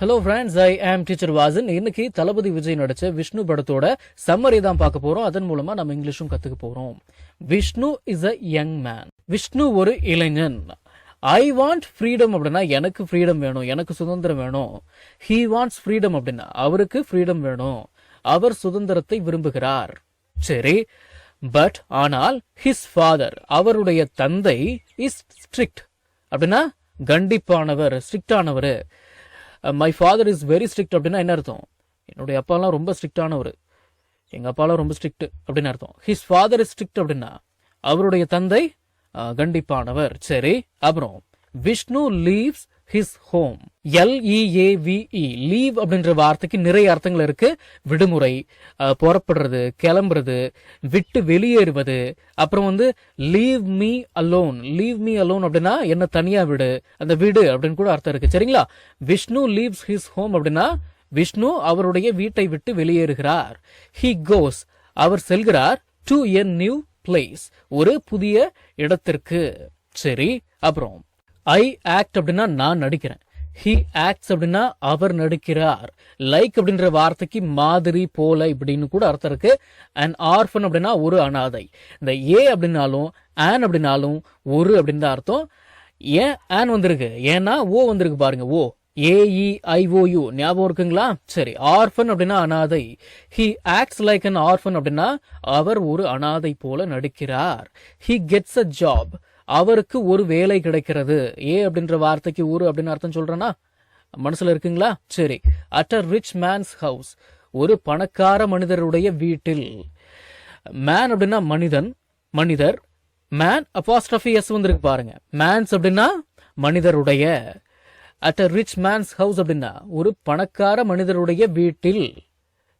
Hello friends I ஆம் teacher Vasan இன்னைக்கு தளபதி விஜய் நடிச்ச விஷ்ணு படத்தோட சம்மரி தான் பார்க்க போறோம். அதன் மூலமா நம்ம இங்கிலீஷும் கத்துக்க போறோம். Vishnu is a young man Vishnu ஒரு இளைஞன். ஐ வாண்ட் ஃப்ரீடம் அப்படின்னா எனக்கு ஃப்ரீடம் வேணும் எனக்கு சுதந்திரம் வேணும். ஹீ வாண்ட்ஸ் ஃப்ரீடம் அப்படின்னா அவருக்கு ஃப்ரீடம் வேணும். அவர் சுதந்திரத்தை விரும்புகிறார். சரி பட் ஆனால் ஹிஸ் ஃபாதர் அவருடைய தந்தை இஸ் ஸ்ட்ரிக்ட் அப்படின்னா கண்டிப்பானவர் ஸ்ட்ரிக்டானவர் my father is very strict அப்படின்னா என்ன அர்த்தம்? என்னுடைய அப்பாலாம் ரொம்ப ஸ்ட்ரிக்டானவர். எங்க அப்பாலாம் ரொம்ப ஸ்ட்ரிக்ட் அப்படின்னு அர்த்தம். ஹிஸ் ஃபாதர் இஸ் ஸ்ட்ரிக்ட் அப்படின்னா அவருடைய தந்தை uh, கண்டிப்பானவர். சரி அப்புறம் Vishnu leaves his home L E A V E leave அப்படின்ற வார்த்தைக்கு நிறைய அர்த்தங்கள் இருக்கு. விடுமுறை புறப்படுறது கிளம்புறது விட்டு வெளியேறுவது. அப்புறம் வந்து leave me alone leave me alone அப்படின்னா என்ன தனியா விடு. அந்த வீடு அப்படின்னு கூட அர்த்தம் இருக்கு. சரிங்களா? விஷ்ணு லீவ்ஸ் ஹிஸ் ஹோம் அப்படின்னா விஷ்ணு அவருடைய வீட்டை விட்டு வெளியேறுகிறார். ஹி கோஸ் அவர் செல்கிறார் டு எ நியூ பிளேஸ் ஒரு புதிய இடத்திற்கு. சரி அப்புறம். ஐ ஆக்ட் அப்படின்னா நான் நடிக்கிறேன். ஹி ஆக்ட்ஸ் அப்படின்னா அவர் நடிக்கிறார். லைக் அப்படின்ற வார்த்தைக்கு மாதிரி போல இப்படின்னு கூட அர்த்தம் இருக்கு. அண்ட் ஆர்ஃபன் அப்படின்னா ஒரு அனாதை. இந்த ஏ அப்படின்னாலும் ஆன் அப்படின்னாலும் ஒரு அப்படின்னு தான் அர்த்தம். ஏன் ஆன் வந்திருக்கு? ஏன்னா ஓ வந்திருக்கு பாருங்க ஓ ஏஇஐஓயு ஞாபகம் இருக்குங்களா? சரி ஆர்ஃபன் அப்படின்னா அனாதை. He acts like an orphan அப்படின்னா அவர் ஒரு அனாதை போல நடிக்கிறார். ஹி கெட்ஸ் அ ஜாப் அவருக்கு ஒரு வேலை கிடைக்கிறது. ஏ அப்படின்ற வார்த்தைக்கு ஊரு அப்படின்னு அர்த்தம் சொல்றேன்னா மனசுல இருக்குங்களா? சரி. At a rich man's house ஒரு பணக்கார மனிதருடைய வீட்டில். மேன் அப்படின்னா மனிதன் மனிதர். மேன் அப்பாஸ்ட்ரஃபி எஸ் வந்திருக்கு பாருங்க. மேன்ஸ் அப்படின்னா மனிதருடைய. At a rich man's house அப்படின்னா ஒரு பணக்கார மனிதருடைய வீட்டில்.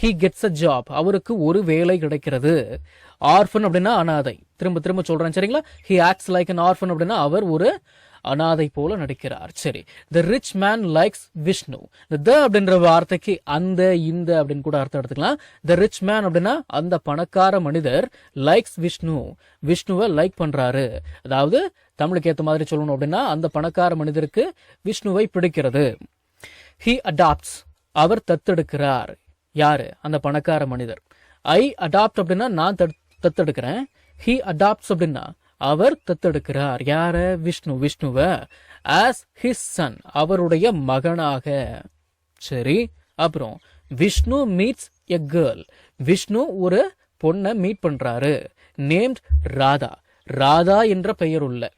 ஹி கெட்ஸ் அ ஜாப் அவருக்கு ஒரு வேலை கிடைக்கிறது. ஆர்ஃபன் அப்படின்னா அனாதை. திரும்ப திரும்ப சொல்றேன் சரிங்களா? He acts like an orphan அப்படின்னா அவர் ஒரு அனாதை போல நடிக்கிறார். சரி. The rich man likes Vishnu the அப்படின்ற வார்த்தைக்கு அந்த இந்த அப்படின்னு கூட அர்த்தம் எடுத்துக்கலாம். த ரிச் மேன் அப்படின்னா அந்த பணக்கார மனிதர் லைக்ஸ் விஷ்ணு விஷ்ணுவை லைக் பண்றாரு. அதாவது தமிழுக்கு ஏத்த மாதிரி சொல்லணும் அப்படின்னா அந்த பணக்கார மனிதருக்கு விஷ்ணுவை பிடிக்கிறது. ஹி அடாப்ட்ஸ் அவர் தத்தெடுக்கிறார். யாரு? அந்த பணக்கார மனிதர். ஐ அடாப்ட் அப்படின்னா நான் தத்- தத்தெடுக்கிறேன். ஹி அடாப்ட்ஸ் அப்படின்னா அவர் தத்தெடுக்கிறார். யார? விஷ்ணு. விஷ்ணுவ. ஆஸ் ஹிஸ் சன் அவருடைய மகனாக. சரி. அப்புறம் Vishnu meets a girl Vishnu ஒரு பொண்ணை மீட் பண்றாரு. நேம்ட் ராதா. ராதா என்ற பெயர் உள்ள.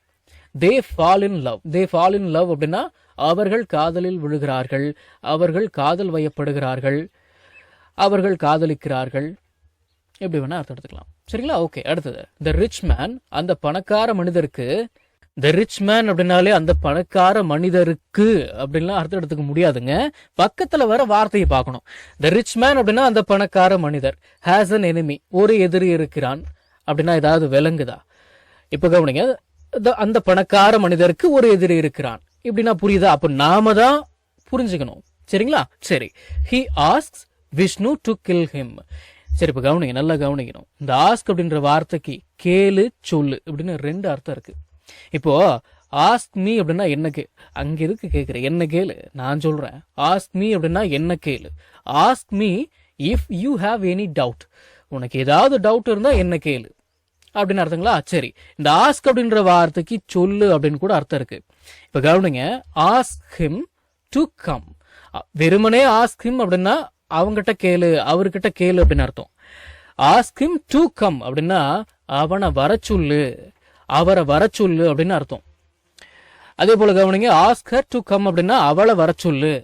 They fall in love they fall in love அப்படின்னா அவர்கள் காதலில் விழுகிறார்கள். அவர்கள் காதல் வயப்படுகிறார்கள். அவர்கள் காதலிக்கிறார்கள். எப்படி வேணா அர்த்தம் எடுத்துக்கலாம். சரிங்களா? ஓகே அடுத்தது. த ரிச் மேன் அந்த பணக்கார மனிதருக்கு த ரிச் மேன் அப்படின்னாலே அந்த பணக்கார மனிதருக்கு அப்படின்லாம் அர்த்தம் எடுத்துக்க முடியாதுங்க. பக்கத்துல வர வார்த்தையை பார்க்கணும். த ரிச் மேன் அப்படின்னா அந்த பணக்கார மனிதர். ஹேஸ் அன் எனிமி ஒரு எதிரி இருக்கிறான். அப்படின்னா ஏதாவது விலங்குதா? இப்ப கவனிங்க. அந்த பணக்கார மனிதருக்கு ஒரு எதிரி இருக்கிறான். இப்படின்னா புரியுதா? அப்ப நாம தான் புரிஞ்சுக்கணும். சரிங்களா? சரி. He ask Vishnu to kill him சரி இப்ப கவனிங்க நல்லா கவனிக்கணும். இந்த ஆஸ்க் அப்படின்ற வார்த்தைக்கு கேளு சொல்லு அப்படின்னு ரெண்டு அர்த்தம் இருக்கு. இப்போ ஆஸ்க் மீ அப்படின்னா என்ன கே அங்க இருக்கு கேக்குறேன் என்ன கேளு? நான் சொல்றேன். ஆஸ்க் மீ அப்படின்னா என்ன கேளு? Ask me if you have any doubt உனக்கு ஏதாவது டவுட் இருந்தா என்ன கேளு? அப்படின்னு அர்த்தங்களா? சரி இந்த ஆஸ்க் அப்படின்ற வார்த்தைக்கு சொல்லு அப்படின்னு கூட அர்த்தம் இருக்கு. இப்ப கவனிங்க ஆஸ்க் ஹிம் டு கம் வெறுமனே ஆஸ்க் ஹிம் அப்படின்னா அவங்கிட்ட கேளு அவர்கிட்ட கேளு அப்படின்னு அர்த்தம். ஆஸ்கிம் டு கம் அப்படின்னா அவனை வர சொல்லு அவரை வர சொல்லு அப்படின்னு அர்த்தம். அதே போல கவனிங்க ஆஸ்கர் டு கம் அப்படின்னா அவளை வர சொல்லு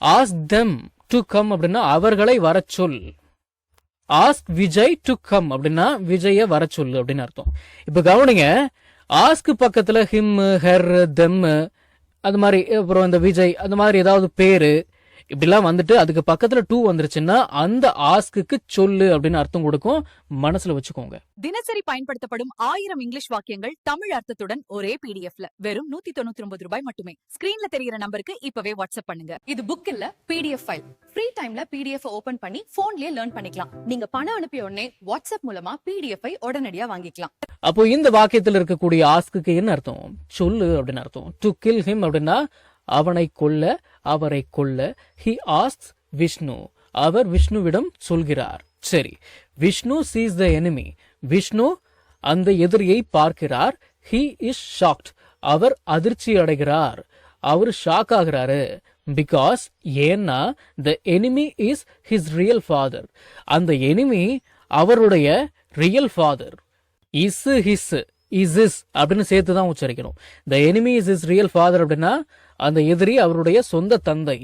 ஆஸ்க் தெம் டு கம் அப்படின்னா அவர்களை வர சொல் ஆஸ்க் விஜய் டு கம் அப்படின்னா விஜய வர சொல்லு அப்படின்னு அர்த்தம். இப்ப கவனிங்க ஆஸ்க் பக்கத்துல ஹிம் ஹெர் தெம் அது மாதிரி அப்புறம் இந்த விஜய் அந்த மாதிரி ஏதாவது பேரு இப்படிலாம் வந்துட்டு அதுக்கு பக்கத்துல டூ வந்துருச்சுன்னா அந்த ஆஸ்க்கு சொல்லு அப்படின்னு அர்த்தம் கொடுக்கும். மனசுல வச்சுக்கோங்க. தினசரி பயன்படுத்தப்படும் ஆயிரம் இங்கிலீஷ் வாக்கியங்கள் தமிழ் அர்த்தத்துடன் ஒரே பிடிஎஃப்ல வெறும் நூத்தி தொண்ணூத்தி ஒன்பது ரூபாய் மட்டுமே. ஸ்கிரீன்ல தெரியிற நம்பருக்கு இப்பவே வாட்ஸ்அப் பண்ணுங்க. இது புக் இல்ல பிடிஎஃப் ஃபைல் ஃப்ரீ டைம்ல பிடிஎஃப் ஓபன் பண்ணி போன்லயே லேர்ன் பண்ணிக்கலாம். நீங்க பணம் அனுப்பிய உடனே வாட்ஸ்அப் மூலமா பிடிஎஃப் ஐ உடனடியா வாங்கிக்கலாம். அப்போ இந்த வாக்கியத்தில் இருக்கக்கூடிய ஆஸ்க்கு என்ன அர்த்தம்? சொல்லு அப்படின்னு அர்த்தம். டு கில் ஹிம் அப்படின்னா அவனை கொல்ல அவரை கொல்ல. ஹி ஆஸ்க் விஷ்ணு அவர் விஷ்ணுவிடம் சொல்கிறார். சரி Vishnu sees the enemy Vishnu அந்த எதிரியை பார்க்கிறார். ஹி இஸ் ஷாக்ட் அவர் அதிர்ச்சி அடைகிறார். அவர் ஷாக் ஆகிறாரு. பிகாஸ் ஏன்னா the enemy is his real father அந்த எனிமி அவருடைய real father is his is is அப்படின்னு சேர்த்து தான் உச்சரிக்கணும். The enemy is is real father அப்படின்னா அந்த எதிரி அவருடைய சொந்த தந்தை.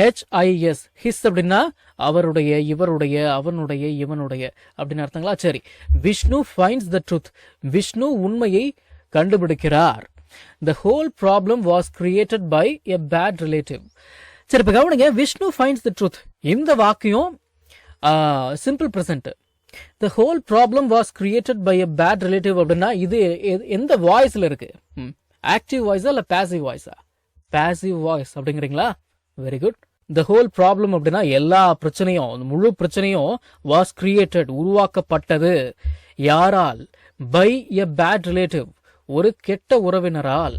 ஹெச் ஐ எஸ் ஹிஸ் அப்படின்னா அவருடைய இவருடைய அவனுடைய இவனுடைய அப்படின்னு அர்த்தங்களா? சரி. Vishnu finds the truth Vishnu உண்மையை கண்டுபிடிக்கிறார். The whole problem was created by a bad relative சரி இப்ப கவனிங்க. விஷ்ணு ஃபைண்ட்ஸ் த ட்ரூத் இந்த வாக்கியம் simple present the whole problem was created by a bad relative அப்படின்னா இது எந்த வாய்ஸில் இருக்கு? ஆக்டிவ் வாய்ஸா இல்லை பேசிவ் வாய்ஸா பேசிவ் வாய்ஸ் அப்படிங்கிறீங்களா? Very good the whole problem அப்படின்னா எல்லா பிரச்சனையும் அந்த முழு பிரச்சனையும் வாஸ் கிரியேட்டட் உருவாக்கப்பட்டது. யாரால்? பை எ பேட் ரிலேட்டிவ் ஒரு கெட்ட உறவினரால்.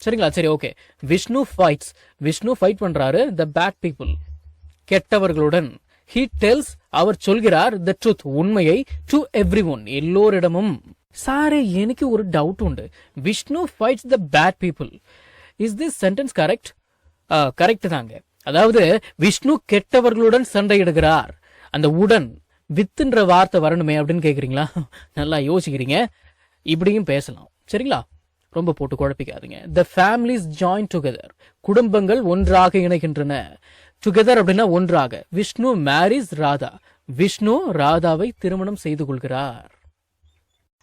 சரிங்களா? சரி okay Vishnu fights Vishnu fight பண்றாரு த பேட் பீப்புள் கெட்டவர்களுடன். ஹி டெல்ஸ் அவர் சொல்கிறார் த ட்ரூத் உண்மையை டு எவ்ரி ஒன் எல்லோரிடமும். சாரே எனக்கு ஒரு டவுட் உண்டு. Vishnu fights the bad people is this sentence correct correct தாங்க. அதாவது விஷ்ணு கெட்டவர்களுடன் சண்டையிடுகிறார். அந்த உடன் வித்துன்ற வார்த்தை வரணுமே அப்படின்னு கேக்குறீங்களா? நல்லா யோசிக்கிறீங்க. இப்படியும் பேசலாம். சரிங்களா? ரொம்ப போட்டு குழப்பிக்காதீங்க. த ஃபேமிலிஸ் ஜாயின் டுகெதர் குடும்பங்கள் ஒன்றாக இணைகின்றன. டுகெதர் அப்படின்னா ஒன்றாக. விஷ்ணு மேரிஸ் ராதா விஷ்ணு ராதாவை திருமணம் செய்து கொள்கிறார்.